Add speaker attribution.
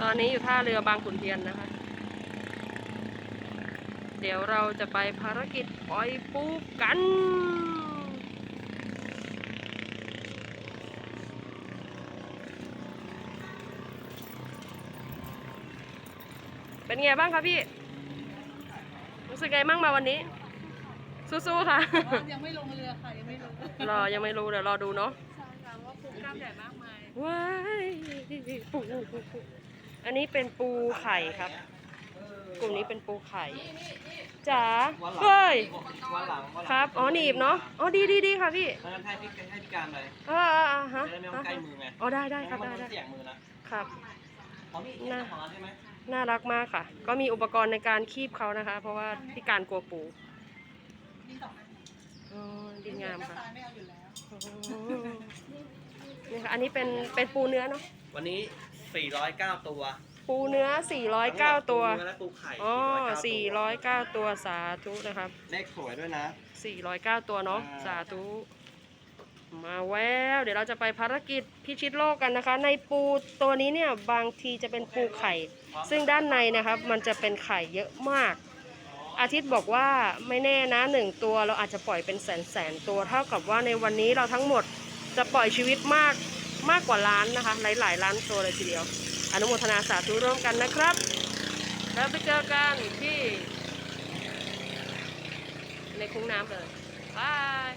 Speaker 1: ตอนนี้อยู่ท่าเรือบางขุนเทียนนะคะ เดี๋ยวเราจะไปภารกิจปล่อยปูกันเป็นไงบ้างคะพี่ รู้สึกไงบ้างมาวันนี้ สู้ๆ ค่ะ
Speaker 2: ยังไม่ลงเรือค่ะ ยังไม่ลง
Speaker 1: รอ ยังไม่รู้ เดี๋ยวรอดูเนาะ
Speaker 2: ใช่ค่ะว่าปูกล้ามใหญ่มากมาย
Speaker 1: ว้ายปูปูปู อันนี้เป็นปูไข่ครับ กลุ่มนี้เป็นปูไข่จ๋า
Speaker 3: วันหลัง
Speaker 1: เฮ้ย
Speaker 3: วันหลังวันหลัง
Speaker 1: ครับ อ๋อหนีบเนาะ อ๋อดีดีดีค่ะพี่
Speaker 3: งั้นให้พี่ให้พี่การเลย
Speaker 1: อ่าอ่าอ่าฮะ
Speaker 3: จะได้ไม่ต้องใกล้มือไง
Speaker 1: อ๋อได้ได้ครับ
Speaker 3: มัน
Speaker 1: ได้ได้
Speaker 3: เสี่ยงมือนะครับ ของพี่
Speaker 1: น่า
Speaker 3: เจ้าของร้านใช่ไหม
Speaker 1: น่ารักมากค่ะ ก็มีอุปกรณ์ในการคีบเขานะคะ เพราะว่าพี่การกลัวปู
Speaker 2: มีสองอัน
Speaker 1: อ๋อดีงาม
Speaker 2: เจ้
Speaker 1: ค่ะ
Speaker 2: ตายไม่เอาอยู่แล้ว
Speaker 1: อ๋อนี่ค่ะ อันนี้เป็นเป็นปูเนื้อเนาะ
Speaker 3: วันนี้ 409 ตัว
Speaker 1: ปูเนื้อ 409 ตัว
Speaker 3: ปูเนื้อและปูไข่
Speaker 1: อ๋อ
Speaker 3: 409
Speaker 1: 409 ตัวสาธุนะครับ
Speaker 3: เลขสวยด้วยนะ
Speaker 1: 409 ตัวเนาะ
Speaker 3: อ่า
Speaker 1: สาธุ มาแววเดี๋ยวเราจะไปภารกิจพิชิตโลกกันนะคะ ในปูตัวนี้เนี่ยบางทีจะเป็นปูไข่ ซึ่งด้านในนะครับ มันจะเป็นไข่เยอะมาก อาทิตย์บอกว่าไม่แน่นะหนึ่งตัวเราอาจจะปล่อยเป็นแสนแสนๆตัว เท่ากับว่าในวันนี้เราทั้งหมดจะปล่อยชีวิตมาก มากกว่าล้านนะคะ หลายๆล้านโชว์เลยทีเดียว อนุโมทนาสาธุร่วมกันนะครับ แล้วไปเจอกันที่ ในคุ้งน้ำเลยบาย